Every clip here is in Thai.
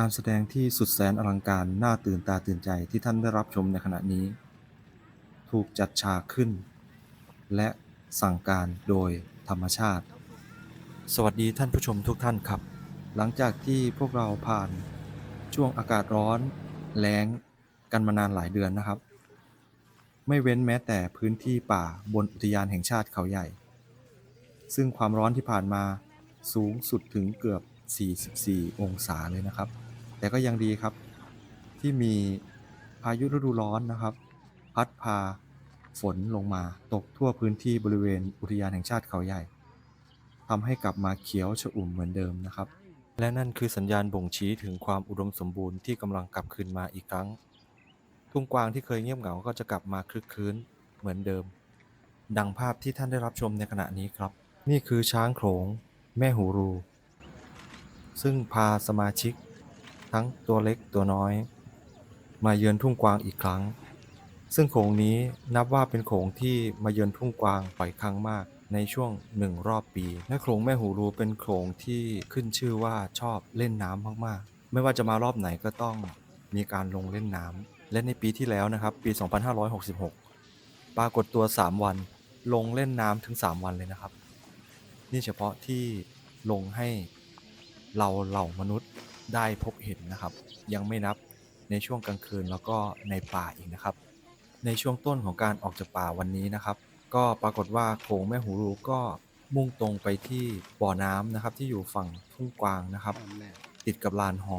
การแสดงที่สุดแสนอลังการน่าตื่นตาตื่นใจที่ท่านได้รับชมในขณะนี้ ถูกจัดฉากขึ้น และสั่งการโดยธรรมชาติ สวัสดีท่านผู้ชมทุกท่านครับ หลังจากที่พวกเราผ่านช่วงอากาศร้อนแล้งกันมานานหลายเดือนนะครับ ไม่เว้นแม้แต่พื้นที่ป่าบนอุทยานแห่งชาติเขาใหญ่ ซึ่งความร้อนที่ผ่านมาสูงสุดถึงเกือบ 44 องศาเลยนะครับ แต่ก็ยังดีครับ ที่มีพายุฤดูร้อนนะครับ พัดพาฝนลงมาตกทั่วพื้นที่บริเวณอุทยานแห่งชาติเขาใหญ่ทำให้กลับมาเขียวชอุ่มเหมือนเดิมนะครับ และนั่นคือสัญญาณบ่งชี้ถึงความอุดมสมบูรณ์ที่กำลังกลับคืนมาอีกครั้ง ทุ่งกวางที่เคยเงียบเหงาก็จะกลับมาคลึกคืนเหมือนเดิม ดังภาพที่ท่านได้รับชมในขณะนี้ครับ นี่คือช้างโขลง แม่หูรู ซึ่งพาสมาชิก ทั้งตัวเล็กตัวน้อย มาเยือนทุ่งกวางอีกครั้ง ซึ่งโขงนี้นับว่าเป็นโขงที่มาเยือนทุ่งกวางบ่อยครั้งมากในช่วงหนึ่งรอบปีและโขงแม่หูรูเป็นโขงที่ขึ้นชื่อว่าชอบเล่นน้ำมากๆ ไม่ว่าจะมารอบไหนก็ต้องมีการลงเล่นน้ำและในปีที่แล้วนะครับ ปี 2566 ปรากฏตัว 3 วัน ลงเล่นน้ำถึง 3 วันเลยนะครับ นี่เฉพาะที่ลงให้เราเหล่ามนุษย์ ได้พบเห็นนะครับ ยังไม่นับในช่วงกลางคืนแล้วก็ในป่าอีกนะครับ ในช่วงต้นของการออกจากป่าวันนี้นะครับ ก็ปรากฏว่าโขงแม่หูรูก็มุ่งตรงไปที่บ่อน้ำนะครับ ที่อยู่ฝั่งทุ่งกวางนะครับ ติดกับลานฮอ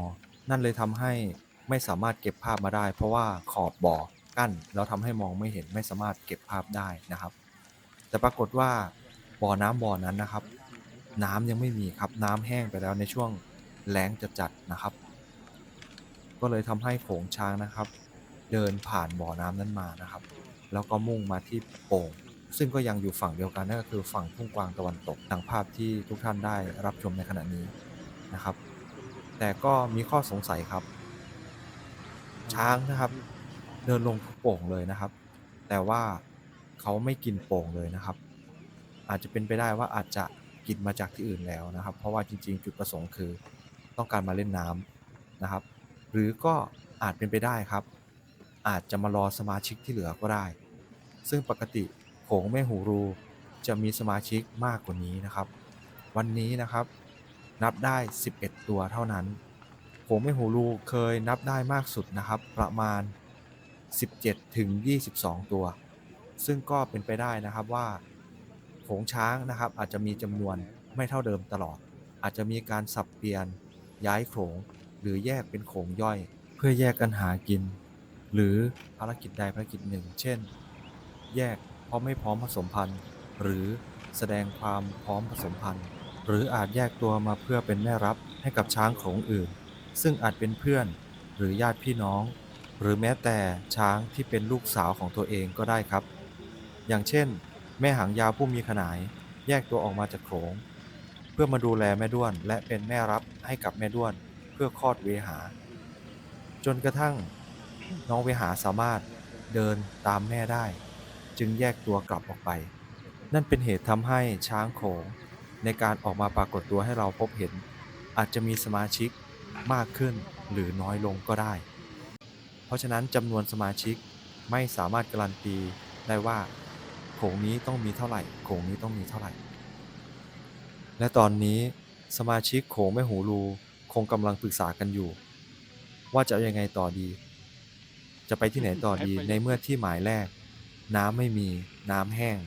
นั่นเลยทำให้ไม่สามารถเก็บภาพมาได้ เพราะว่าขอบบ่อกั้นแล้วทำให้มองไม่เห็นไม่สามารถเก็บภาพได้นะครับ แต่ปรากฏว่าบ่อน้ำบ่อนั้นนะครับ น้ำยังไม่มีครับน้ำแห้งไปแล้วในช่วง แล้งจะจัดนะครับ ก็เลยทำให้โขงช้างนะครับ เดินผ่านบ่อน้ำนั้นมานะครับ แล้วก็มุ่งมาที่โป่ง ซึ่งก็ยังอยู่ฝั่งเดียวกันนั่นก็คือฝั่งทุ่งกวางตะวันตกดังภาพที่ทุกท่านได้รับชมในขณะนี้นะครับ แต่ก็มีข้อสงสัยครับ ช้างนะครับ เดินลงโป่งเลยนะครับ แต่ว่าเขาไม่กินโป่งเลยนะครับ อาจจะเป็นไปได้ว่าอาจจะกินมาจากที่อื่นแล้วนะครับ เพราะว่าจริง ๆ จุดประสงค์คือ ต้องการมาเล่นน้ำนะครับ หรือก็อาจเป็นไปได้ครับ อาจจะมารอสมาชิกที่เหลือก็ได้ ซึ่งปกติโขงแม่หูรูจะมีสมาชิกมากกว่านี้นะครับ วันนี้นะครับนับได้ 11 ตัวเท่านั้นโขงแม่หูรูเคยนับได้มากสุดนะครับ ประมาณ 17 ถึง 22 ตัว ซึ่งก็เป็นไปได้นะครับว่าโขงช้างนะครับอาจจะมีจำนวนไม่เท่าเดิมตลอด อาจจะมีการสับเปลี่ยน ย้ายโขงหรือแยกเป็นโขงย่อย เพื่อแยกกันหากิน หรือภารกิจใดภารกิจหนึ่ง เช่น แยกเพราะไม่พร้อมผสมพันธุ์ หรือแสดงความพร้อมผสมพันธุ์ หรืออาจแยกตัวมาเพื่อเป็นแม่รับให้กับช้างโขงอื่น ซึ่งอาจเป็นเพื่อนหรือญาติพี่น้อง หรือแม้แต่ช้างที่เป็นลูกสาวของตัวเองก็ได้ครับ อย่างเช่น แม่หางยาวผู้มีขนาย แยกตัวออกมาจากโขง เพื่อมาดูแลแม่ด้วน และเป็นแม่รับให้กับแม่ด้วน เพื่อคลอดเวหา จนกระทั่งน้องเวหาสามารถเดินตามแม่ได้ จึงแยกตัวกลับออกไป นั่นเป็นเหตุทำให้ช้างโขงในการออกมาปรากฏตัวให้เราพบเห็น อาจจะมีสมาชิกมากขึ้นหรือน้อยลงก็ได้ เพราะฉะนั้นจำนวนสมาชิกไม่สามารถการันตีได้ว่าโขงนี้ต้องมีเท่าไหร่โขงนี้ต้องมีเท่าไหร่ และตอนนี้สมาชิกโขงแม่หูรูคงกำลังปรึกษากันอยู่ ว่าจะเอายังไงต่อดี จะไปที่ไหนต่อดีในเมื่อที่หมายแรก น้ำไม่มีน้ำแห้ง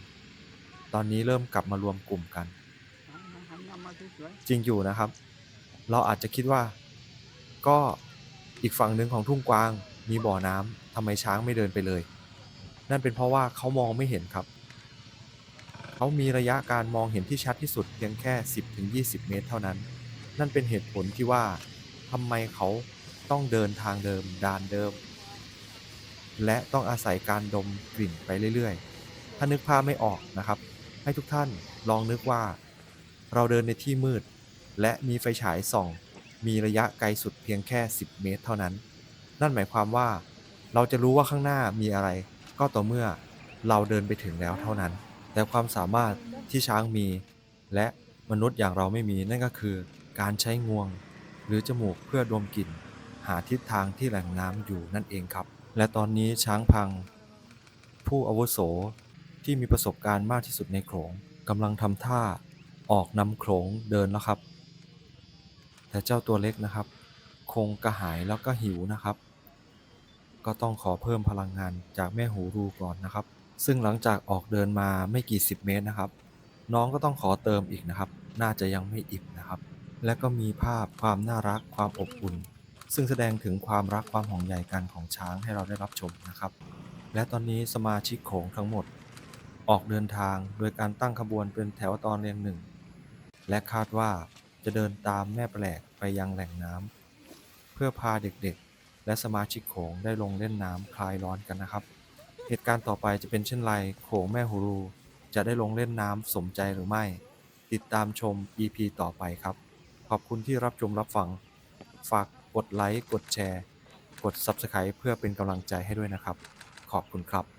ตอนนี้เริ่มกลับมารวมกลุ่มกัน จริงอยู่นะครับ เราอาจจะคิดว่า ก็อีกฝั่งหนึ่งของทุ่งกวางมีบ่อน้ำทำไมช้างไม่เดินไปเลย นั่นเป็นเพราะว่าเขามองไม่เห็นครับ เขามีระยะการมองเห็นที่ชัดที่สุดเพียงแค่ 10-20 เมตรเท่านั้น นั่นเป็นเหตุผลที่ว่าทำไมเขาต้องเดินทางเดิมดานเดิม และต้องอาศัยการดมกลิ่นไปเรื่อยๆ ถ้านึกภาพไม่ออกนะครับ ให้ทุกท่านลองนึกว่า เราเดินในที่มืด และมีไฟฉายส่อง มีระยะไกลสุดเพียงแค่ 10 เมตรเท่านั้น นั่นหมายความว่า เราจะรู้ว่าข้างหน้ามีอะไร ก็ต่อเมื่อเราเดินไปถึงแล้วเท่านั้น แต่ความสามารถที่ช้างมี และมนุษย์อย่างเราไม่มีนั่นก็คือ การใช้งวง หรือจมูกเพื่อดมกลิ่น หาทิศทางที่แหล่งน้ำอยู่นั่นเองครับ และตอนนี้ช้างพัง ผู้อาวุโสที่มีประสบการณ์มากที่สุดในโขลงกำลังทำท่าออกนำโขลงเดินแล้วครับ แต่เจ้าตัวเล็กนะครับ คงกระหายแล้วก็หิวนะครับ ก็ต้องขอเพิ่มพลังงานจากแม่หูรูก่อนนะครับ ซึ่งหลังจากออกเดินมาไม่กี่สิบเมตรนะครับ น้องก็ต้องขอเติมอีกนะครับ น่าจะยังไม่อิ่มนะครับ และก็มีภาพความน่ารักความอบอุ่น ซึ่งแสดงถึงความรักความห่วงใยกันของช้างให้เราได้รับชมนะครับ และตอนนี้สมาชิกโขงทั้งหมด ออกเดินทางโดยการตั้งขบวนเป็นแถวตอนเรียงหนึ่งและคาดว่าจะเดินตามแม่แปลกไปยังแหล่งน้ำเพื่อพาเด็กๆ และสมาชิกโขงได้ลงเล่นน้ำคลายร้อนกันนะครับ เหตุการณ์ต่อไปจะเป็นเช่นไรโขงแม่ฮูรู จะได้ลงเล่นน้ำสมใจหรือไม่ ติดตามชม EP ต่อไปครับ ขอบคุณที่รับชมรับฟัง ฝากกดไลค์ กดแชร์ กด Subscribe เพื่อเป็นกำลังใจให้ด้วยนะครับ ขอบคุณครับ